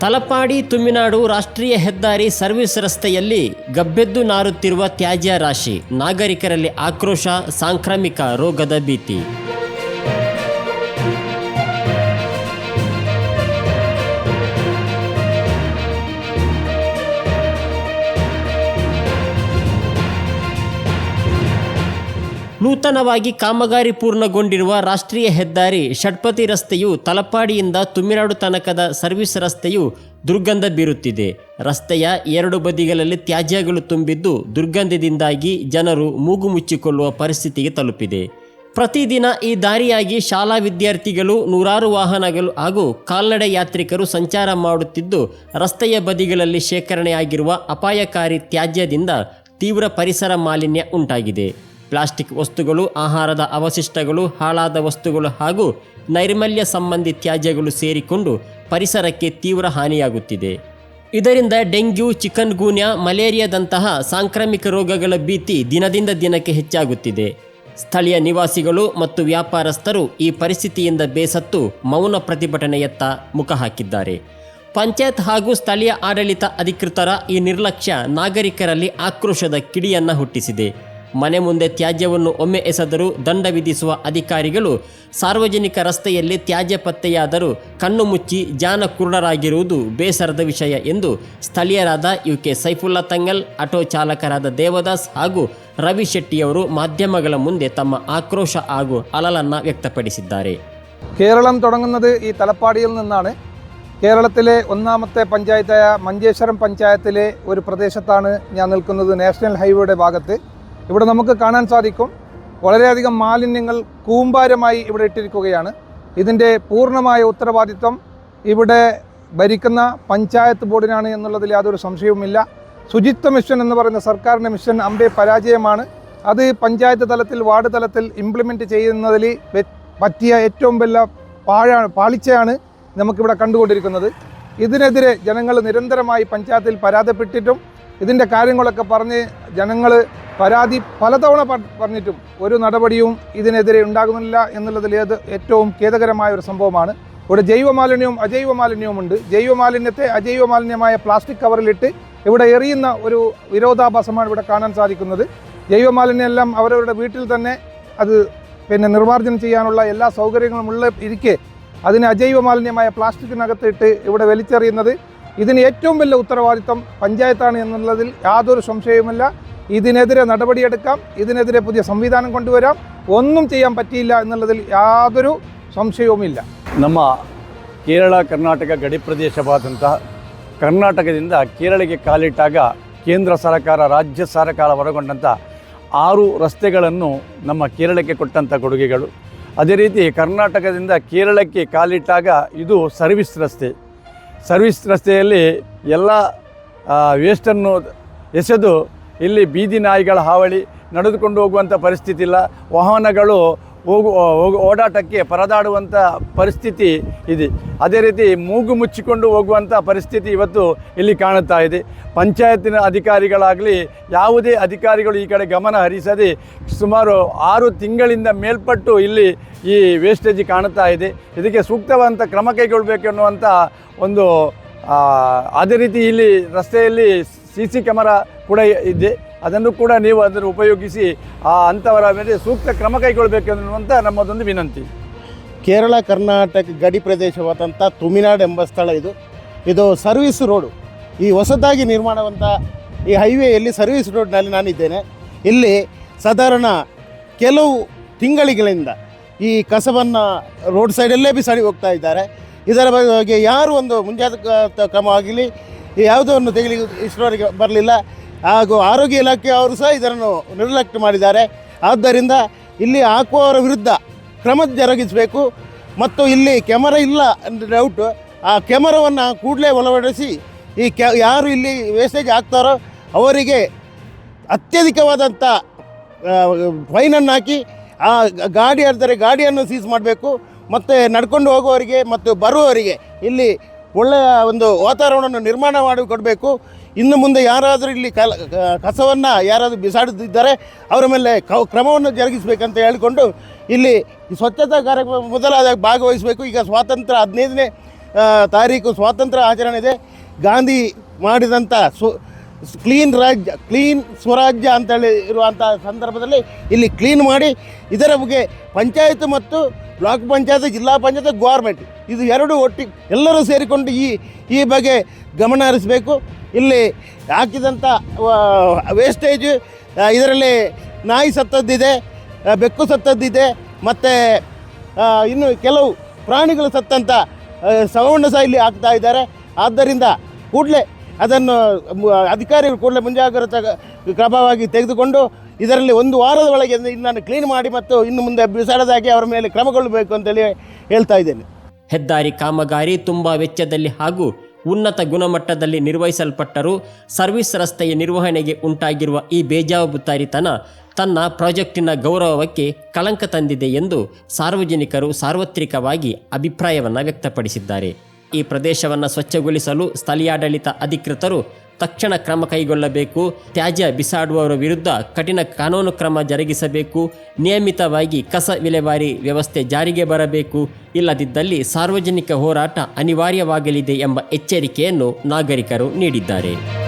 ತಲಪಾಡಿ ತುಮಿನಾಡು ರಾಷ್ಟ್ರೀಯ ಹೆದ್ದಾರಿ ಸರ್ವಿಸ್ ರಸ್ತೆಯಲ್ಲಿ ಗಬ್ಬೆದ್ದು ನಾರುತ್ತಿರುವ ತ್ಯಾಜ್ಯ ರಾಶಿ. ನಾಗರಿಕರಲ್ಲಿ ಆಕ್ರೋಶ, ಸಾಂಕ್ರಾಮಿಕ ರೋಗದ ಭೀತಿ. ನೂತನವಾಗಿ ಕಾಮಗಾರಿ ಪೂರ್ಣಗೊಂಡಿರುವ ರಾಷ್ಟ್ರೀಯ ಹೆದ್ದಾರಿ ಷಟ್ಪತಿ ರಸ್ತೆಯು ತಲಪಾಡಿಯಿಂದ ತುಮಿರಾಡು ತನಕದ ಸರ್ವಿಸ್ ರಸ್ತೆಯು ದುರ್ಗಂಧ ಬೀರುತ್ತಿದೆ. ರಸ್ತೆಯ ಎರಡು ಬದಿಗಳಲ್ಲಿ ತ್ಯಾಜ್ಯಗಳು ತುಂಬಿದ್ದು ದುರ್ಗಂಧದಿಂದಾಗಿ ಜನರು ಮೂಗು ಮುಚ್ಚಿಕೊಳ್ಳುವ ಪರಿಸ್ಥಿತಿಗೆ ತಲುಪಿದೆ. ಪ್ರತಿದಿನ ಈ ದಾರಿಯಾಗಿ ಶಾಲಾ ವಿದ್ಯಾರ್ಥಿಗಳು ನೂರಾರು ವಾಹನಗಳು ಹಾಗೂ ಕಾಲ್ನಡೆ ಯಾತ್ರಿಕರು ಸಂಚಾರ ಮಾಡುತ್ತಿದ್ದು, ರಸ್ತೆಯ ಬದಿಗಳಲ್ಲಿ ಶೇಖರಣೆಯಾಗಿರುವ ಅಪಾಯಕಾರಿ ತ್ಯಾಜ್ಯದಿಂದ ತೀವ್ರ ಪರಿಸರ ಮಾಲಿನ್ಯ ಉಂಟಾಗಿದೆ. ಪ್ಲಾಸ್ಟಿಕ್ ವಸ್ತುಗಳು, ಆಹಾರದ ಅವಶಿಷ್ಟಗಳು, ಹಾಳಾದ ವಸ್ತುಗಳು ಹಾಗೂ ನೈರ್ಮಲ್ಯ ಸಂಬಂಧಿ ತ್ಯಾಜ್ಯಗಳು ಸೇರಿಕೊಂಡು ಪರಿಸರಕ್ಕೆ ತೀವ್ರ ಹಾನಿಯಾಗುತ್ತಿದೆ. ಇದರಿಂದ ಡೆಂಗ್ಯೂ ಚಿಕನ್ ಗೂನ್ಯಾ ಮಲೇರಿಯಾದಂತಹ ಸಾಂಕ್ರಾಮಿಕ ರೋಗಗಳ ಭೀತಿ ದಿನದಿಂದ ದಿನಕ್ಕೆ ಹೆಚ್ಚಾಗುತ್ತಿದೆ. ಸ್ಥಳೀಯ ನಿವಾಸಿಗಳು ಮತ್ತು ವ್ಯಾಪಾರಸ್ಥರು ಈ ಪರಿಸ್ಥಿತಿಯಿಂದ ಬೇಸತ್ತು ಮೌನ ಪ್ರತಿಭಟನೆಯತ್ತ ಮುಖ ಹಾಕಿದ್ದಾರೆ. ಪಂಚಾಯತ್ ಹಾಗೂ ಸ್ಥಳೀಯ ಆಡಳಿತ ಅಧಿಕೃತರ ಈ ನಿರ್ಲಕ್ಷ್ಯ ನಾಗರಿಕರಲ್ಲಿ ಆಕ್ರೋಶದ ಕಿಡಿಯನ್ನು ಹುಟ್ಟಿಸಿದೆ. ಮನೆ ಮುಂದೆ ತ್ಯಾಜ್ಯವನ್ನು ಒಮ್ಮೆ ಎಸೆದರೂ ದಂಡ ವಿಧಿಸುವ ಅಧಿಕಾರಿಗಳು ಸಾರ್ವಜನಿಕ ರಸ್ತೆಯಲ್ಲಿ ತ್ಯಾಜ್ಯ ಪತ್ತೆಯಾದರೂ ಕಣ್ಣು ಮುಚ್ಚಿ ಜಾನ ಕುರುಡರಾಗಿರುವುದು ಬೇಸರದ ವಿಷಯ ಎಂದು ಸ್ಥಳೀಯರಾದ U K Saifulla Thangal auto ಚಾಲಕರಾದ Devadas ಹಾಗೂ ರವಿ ಶೆಟ್ಟಿಯವರು ಮಾಧ್ಯಮಗಳ ಮುಂದೆ ತಮ್ಮ ಆಕ್ರೋಶ ಹಾಗೂ ಅಲಲನ್ನು ವ್ಯಕ್ತಪಡಿಸಿದ್ದಾರೆ കേരളം തുടങ്ങുന്നത് ഈ തലപ്പാടിയിൽ നിന്നാണ് കേരളത്തിലെ ഒന്നാമത്തെ പഞ്ചായത്തായ മഞ്ചേശ്വരം പഞ്ചായത്തിലെ ഒരു പ്രദേശത്താണ് ഞാൻ നിൽക്കുന്നത് നാഷണൽ ഹൈവേയുടെ ഭാഗത്ത് ഇവിടെ നമുക്ക് കാണാൻ സാധിക്കും. വളരെയധികം മാലിന്യങ്ങൾ കൂമ്പാരമായി ഇവിടെ ഇട്ടിരിക്കുകയാണ്. ഇതിന്റെ പൂർണമായ ഉത്തരവാദിത്വം ഇവിടെ ഭരിക്കുന്ന പഞ്ചായത്ത് ബോർഡിനാണ് എന്നുള്ളതിൽ യാതൊരു സംശയവുമില്ല. ശുചിത്വ മിഷൻ എന്ന് പറയുന്ന സർക്കാരിന്റെ മിഷൻ അമ്പെ പരാജയമാണ്. അത് പഞ്ചായത്ത് തലത്തിൽ വാർഡ് തലത്തിൽ ഇംപ്ലിമെന്റ് ചെയ്യുന്നതിൽ പറ്റിയ ഏറ്റവും വലിയ പാഴാണ് പാളിച്ചയാണ് നമുക്കിവിടെ കണ്ടുകൊണ്ടിരിക്കുന്നത്. ഇതിനെതിരെ ജനങ്ങൾ നിരന്തരമായി പഞ്ചായത്തിൽ പരാതിപ്പെട്ടിട്ടും ഇതിന്റെ കാര്യങ്ങളൊക്കെ പറഞ്ഞ് ജനങ്ങൾ പരാതി പലതവണ പറഞ്ഞിട്ടും ഒരു നടപടിയും ഇതിനെതിരെ ഉണ്ടാകുന്നില്ല എന്നുള്ളതിൽ ഏത് ഏറ്റവും ഖേദകരമായ ഒരു സംഭവമാണ്. ഇവിടെ ജൈവ മാലിന്യവും അജൈവ മാലിന്യവും ഉണ്ട് ജൈവ മാലിന്യത്തെ അജൈവ മാലിന്യമായ പ്ലാസ്റ്റിക് കവറിലിട്ട് ഇവിടെ എറിയുന്ന ഒരു വിരോധാഭാസമാണ് ഇവിടെ കാണാൻ സാധിക്കുന്നത്. ജൈവ മാലിന്യമെല്ലാം അവരവരുടെ വീട്ടിൽ തന്നെ അത് പിന്നെ നിർമ്മാർജനം ചെയ്യാനുള്ള എല്ലാ സൗകര്യങ്ങളും ഉള്ള ഇരിക്കെ അതിന് അജൈവ മാലിന്യമായ പ്ലാസ്റ്റിക്കിനകത്തിട്ട് ഇവിടെ വലിച്ചെറിയുന്നത് ഇതിന് ഏറ്റവും വലിയ ഉത്തരവാദിത്വം പഞ്ചായത്താണ് എന്നുള്ളതിൽ യാതൊരു സംശയവുമില്ല ഇതിനെതിരെ നടപടിയെടുക്കാം ഇതിനെതിരെ പുതിയ സംവിധാനം കൊണ്ടുവരാം ഒന്നും ചെയ്യാൻ പറ്റിയില്ല എന്നുള്ളതിൽ യാതൊരു സംശയവുമില്ല ನಮ್ಮ ಕೇರಳ ಕರ್ನಾಟಕ ಗಡಿ ಪ್ರದೇಶವಾದಂಥ ಕರ್ನಾಟಕದಿಂದ ಕೇರಳಕ್ಕೆ ಕಾಲಿಟ್ಟಾಗ ಕೇಂದ್ರ ಸರ್ಕಾರ ರಾಜ್ಯ ಸರ್ಕಾರ ಹೊರಗೊಂಡಂಥ ಆರು ರಸ್ತೆಗಳನ್ನು ನಮ್ಮ ಕೇರಳಕ್ಕೆ ಕೊಟ್ಟಂಥ ಕೊಡುಗೆಗಳು ಅದೇ ರೀತಿ ಕರ್ನಾಟಕದಿಂದ ಕೇರಳಕ್ಕೆ ಕಾಲಿಟ್ಟಾಗ ಇದು ಸರ್ವಿಸ್ ರಸ್ತೆ ಸರ್ವಿಸ್ ರಸ್ತೆಯಲ್ಲಿ ಎಲ್ಲ ವೇಸ್ಟನ್ನು ಎಸೆದು ಇಲ್ಲಿ ಬೀದಿ ನಾಯಿಗಳ ಹಾವಳಿ ನಡೆದುಕೊಂಡು ಹೋಗುವಂಥ ಪರಿಸ್ಥಿತಿ ಇಲ್ಲ. ವಾಹನಗಳು ಹೋಗು ಹೋಗು, ಓಡಾಟಕ್ಕೆ ಪರದಾಡುವಂಥ ಪರಿಸ್ಥಿತಿ ಇದೆ. ಅದೇ ರೀತಿ ಮೂಗು ಮುಚ್ಚಿಕೊಂಡು ಹೋಗುವಂಥ ಪರಿಸ್ಥಿತಿ ಇವತ್ತು ಇಲ್ಲಿ ಕಾಣುತ್ತಾ ಇದೆ. ಪಂಚಾಯತಿನ ಅಧಿಕಾರಿಗಳಾಗಲಿ, ಯಾವುದೇ ಅಧಿಕಾರಿಗಳು ಈ ಕಡೆ ಗಮನ ಹರಿಸದೆ ಸುಮಾರು ಆರು ತಿಂಗಳಿಂದ ಮೇಲ್ಪಟ್ಟು ಇಲ್ಲಿ ಈ ವೇಸ್ಟೇಜ್ ಕಾಣುತ್ತಾ ಇದೆ. ಇದಕ್ಕೆ ಸೂಕ್ತವಾದಂಥ ಕ್ರಮ ಕೈಗೊಳ್ಳಬೇಕು ಅನ್ನುವಂಥ ಒಂದು ಅದೇ ರೀತಿ ಇಲ್ಲಿ ರಸ್ತೆಯಲ್ಲಿ ಸಿ ಸಿ ಕ್ಯಾಮರಾ ಕೂಡ ಇದೆ. ಅದನ್ನು ಕೂಡ ನೀವು ಅದನ್ನು ಉಪಯೋಗಿಸಿ ಆ ಅಂಥವರ ಮೇಲೆ ಸೂಕ್ತ ಕ್ರಮ ಕೈಗೊಳ್ಳಬೇಕೆನ್ನುವಂಥ ನಮ್ಮದೊಂದು ವಿನಂತಿ. ಕೇರಳ, ಕರ್ನಾಟಕ ಗಡಿ ಪ್ರದೇಶವಾದಂಥ ತುಮಿನಾಡು ಎಂಬ ಸ್ಥಳ ಇದು. ಇದು ಸರ್ವಿಸ್ ರೋಡು. ಈ ಹೊಸದಾಗಿ ನಿರ್ಮಾಣವಂಥ ಈ ಹೈವೇಯಲ್ಲಿ ಸರ್ವಿಸ್ ರೋಡ್ನಲ್ಲಿ ನಾನಿದ್ದೇನೆ. ಇಲ್ಲಿ ಸಾಧಾರಣ ಕೆಲವು ತಿಂಗಳಿಗಳಿಂದ ಈ ಕಸವನ್ನು ರೋಡ್ ಸೈಡಲ್ಲೇ ಬಿಸಾಡಿ ಹೋಗ್ತಾ ಇದ್ದಾರೆ. ಇದರ ಬಗ್ಗೆ ಯಾರು ಒಂದು ಮುಂಜಾಗ್ರತಾ ಕ್ರಮ ಆಗಲಿ ಯಾವುದೋ ಒಂದು ತೆಗಲಿಕ್ಕೆ ಇಷ್ಟರವರೆಗೆ ಬರಲಿಲ್ಲ. ಹಾಗೂ ಆರೋಗ್ಯ ಇಲಾಖೆ ಅವರು ಸಹ ಇದನ್ನು ನಿರ್ಲಕ್ಷ್ಯ ಮಾಡಿದ್ದಾರೆ. ಆದ್ದರಿಂದ ಇಲ್ಲಿ ಹಾಕುವವರ ವಿರುದ್ಧ ಕ್ರಮ ಜರುಗಿಸಬೇಕು. ಮತ್ತು ಇಲ್ಲಿ ಕ್ಯಾಮರಾ ಇಲ್ಲ ಡೌಟ್ ಆ ಕ್ಯಾಮರಾವನ್ನು ಕೂಡಲೇ ಒಳವಡಿಸಿ ಈ ಕ್ಯಾ, ಯಾರು ಇಲ್ಲಿ ವೇಸ್ಟೇಜ್ ಹಾಕ್ತಾರೋ ಅವರಿಗೆ ಅತ್ಯಧಿಕವಾದಂಥ ಫೈನನ್ನು ಹಾಕಿ, ಆ, ಗಾಡಿ ಅಂದರೆ ಗಾಡಿಯನ್ನು ಸೀಸ್ ಮಾಡಬೇಕು. ಮತ್ತು ನಡ್ಕೊಂಡು ಹೋಗುವವರಿಗೆ ಮತ್ತು ಬರುವವರಿಗೆ ಇಲ್ಲಿ ಒಳ್ಳೆಯ ಒಂದು ವಾತಾವರಣವನ್ನು ನಿರ್ಮಾಣ ಮಾಡಿ ಕೊಡಬೇಕು. ಇನ್ನು ಮುಂದೆ ಯಾರಾದರೂ ಇಲ್ಲಿ ಕಲ ಕಸವನ್ನು ಯಾರಾದರೂ ಬಿಸಾಡುತ್ತಿದ್ದಾರೆ ಅವರ ಮೇಲೆ ಕ, ಕ್ರಮವನ್ನು ಜರುಗಿಸಬೇಕಂತ ಹೇಳಿಕೊಂಡು ಇಲ್ಲಿ ಸ್ವಚ್ಛತಾ ಕಾರ್ಯಕ್ರಮ ಮೊದಲಾದ ಭಾಗವಹಿಸಬೇಕು. ಈಗ ಸ್ವಾತಂತ್ರ್ಯ ಹದಿನೈದನೇ ತಾರೀಕು ಸ್ವಾತಂತ್ರ್ಯ ಆಚರಣೆ ಇದೆ. ಗಾಂಧಿ ಮಾಡಿದಂಥ ಸು ಕ್ಲೀನ್ ರಾಜ್ಯ, ಕ್ಲೀನ್ ಸ್ವರಾಜ್ಯ ಅಂತೇಳಿ ಇರುವಂಥ ಸಂದರ್ಭದಲ್ಲಿ ಇಲ್ಲಿ ಕ್ಲೀನ್ ಮಾಡಿ ಇದರ ಬಗ್ಗೆ ಪಂಚಾಯತ್ ಮತ್ತು ಬ್ಲಾಕ್ ಪಂಚಾಯತ್, ಜಿಲ್ಲಾ ಪಂಚಾಯತ್ ಗೌರ್ಮೆಂಟ್ ಇದು ಎರಡು ಒಟ್ಟಿ ಎಲ್ಲರೂ ಸೇರಿಕೊಂಡು ಈ ಈ ಬಗ್ಗೆ ಗಮನ ಹರಿಸಬೇಕು. ಇಲ್ಲಿ ಹಾಕಿದಂಥ ವೇಸ್ಟೇಜ್ ಇದರಲ್ಲಿ ನಾಯಿ ಸತ್ತದ್ದಿದೆ ಬೆಕ್ಕು ಸತ್ತದ್ದಿದೆ, ಮತ್ತು ಇನ್ನು ಕೆಲವು ಪ್ರಾಣಿಗಳು ಸತ್ತಂಥ ಸವಣ್ಣ ಸಹ ಇಲ್ಲಿ ಹಾಕ್ತಾ ಇದ್ದಾರೆ. ಆದ್ದರಿಂದ ಕೂಡಲೇ ಅದನ್ನು ಅಧಿಕಾರಿಗಳು ಕೂಡಲೇ ಮುಂಜಾಗ್ರತಾ ಕ್ರಮವಾಗಿ ತೆಗೆದುಕೊಂಡು ಇದರಲ್ಲಿ ಒಂದು ವಾರದ ಒಳಗೆ ಇನ್ನನ್ನು ಕ್ಲೀನ್ ಮಾಡಿ ಮತ್ತು ಇನ್ನು ಮುಂದೆ ಬಿಸಾಡದಾಗಿ ಅವರ ಮೇಲೆ ಕ್ರಮಗೊಳ್ಳಬೇಕು ಅಂತೇಳಿ ಹೇಳ್ತಾ ಇದ್ದೇನೆ. ಹೆದ್ದಾರಿ ಕಾಮಗಾರಿ ತುಂಬ ವೆಚ್ಚದಲ್ಲಿ ಹಾಗೂ ಉನ್ನತ ಗುಣಮಟ್ಟದಲ್ಲಿ ನಿರ್ವಹಿಸಲ್ಪಟ್ಟರೂ ಸರ್ವಿಸ್ ರಸ್ತೆಯ ನಿರ್ವಹಣೆಗೆ ಉಂಟಾಗಿರುವ ಈ ಬೇಜವಾಬ್ದಾರಿತನ ತನ್ನ ಪ್ರಾಜೆಕ್ಟಿನ ಗೌರವಕ್ಕೆ ಕಳಂಕ ತಂದಿದೆ ಎಂದು ಸಾರ್ವಜನಿಕರು ಸಾರ್ವತ್ರಿಕವಾಗಿ ಅಭಿಪ್ರಾಯವನ್ನು ವ್ಯಕ್ತಪಡಿಸಿದ್ದಾರೆ. ಈ ಪ್ರದೇಶವನ್ನು ಸ್ವಚ್ಛಗೊಳಿಸಲು ಸ್ಥಳೀಯಾಡಳಿತ ಅಧಿಕೃತರು ತಕ್ಷಣ ಕ್ರಮ ಕೈಗೊಳ್ಳಬೇಕು. ತ್ಯಾಜ್ಯ ಬಿಸಾಡುವವರ ವಿರುದ್ಧ ಕಠಿಣ ಕಾನೂನು ಕ್ರಮ ಜರುಗಿಸಬೇಕು. ನಿಯಮಿತವಾಗಿ ಕಸ ವಿಲೇವಾರಿ ವ್ಯವಸ್ಥೆ ಜಾರಿಗೆ ಬರಬೇಕು. ಇಲ್ಲದಿದ್ದಲ್ಲಿ ಸಾರ್ವಜನಿಕ ಹೋರಾಟ ಅನಿವಾರ್ಯವಾಗಲಿದೆ ಎಂಬ ಎಚ್ಚರಿಕೆಯನ್ನು ನಾಗರಿಕರು ನೀಡಿದ್ದಾರೆ.